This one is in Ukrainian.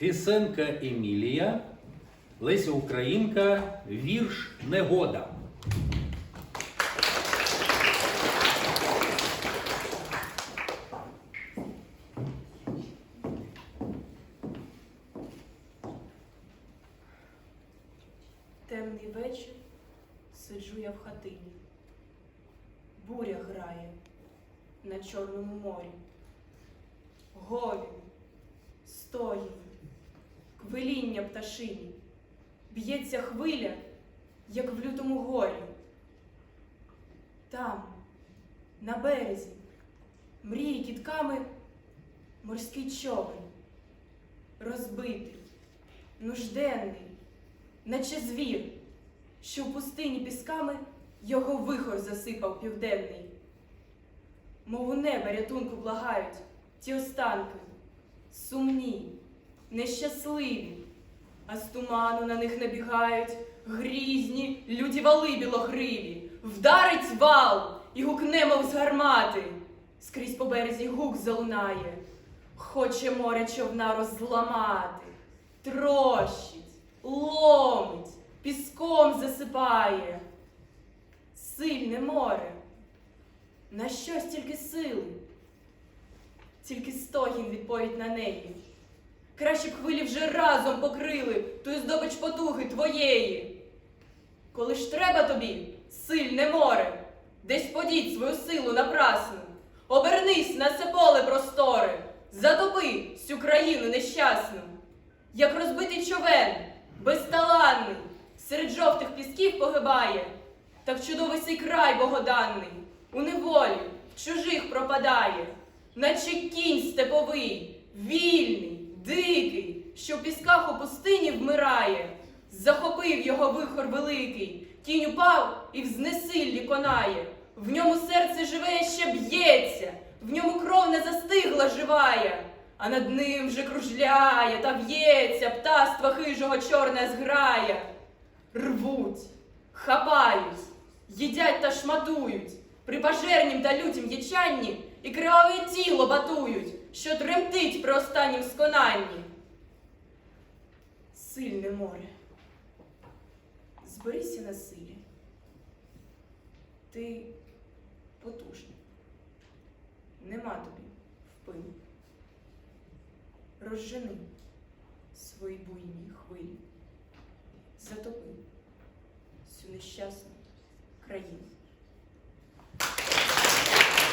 Фісенка Емілія, Леся Українка, вірш Негода. Темний вечір сиджу я в хатині. Буря грає на Чорному морі. Говін, стоїть, квиління пташині. Б'ється хвиля, як в лютому горі. Там, на березі, мріє кітками морський човен, розбитий, нужденний, наче звір, що в пустині пісками його вихор засипав південний. Мов у неба рятунку благають ті останки, сумні, нещасливі, а з туману на них набігають грізні люті вали білогриві. Вдарить вал і гукне, мов з гармати. Скрізь по березі гук залунає, хоче море човна розламати, трощить, ломить, піском засипає. Сильне море. На що стільки сили? Тільки стогін відповідь на неї. Краще б хвилі вже разом покрили ту здобич потуги твоєї. Коли ж треба тобі, сильне море, десь подіть свою силу напрасну, обернись на це поле просторе, затопи всю країну нещасну, як розбитий човен, безталанний, серед жовтих пісків погибає, так чудовий сей край богоданний, у неволі, в чужих пропадає, наче кінь степовий, вільний, дикий, що в пісках у пустині вмирає. Захопив його вихор великий, тінь упав і в знесиллі конає. В ньому серце живе ще б'ється, в ньому кров не застигла живая, а над ним вже кружляє та в'ється птаства хижого чорна зграя. Рвуть, хапають, їдять та шматують, при пожернім та лютім ячанні і криваве тіло батують, що тремтить при останнім сконанні. Сильне море. Зберися на силі. Ти потужний. Нема тобі впину. Розжени свої буйні хвилі. Затопи всю нещасну країну.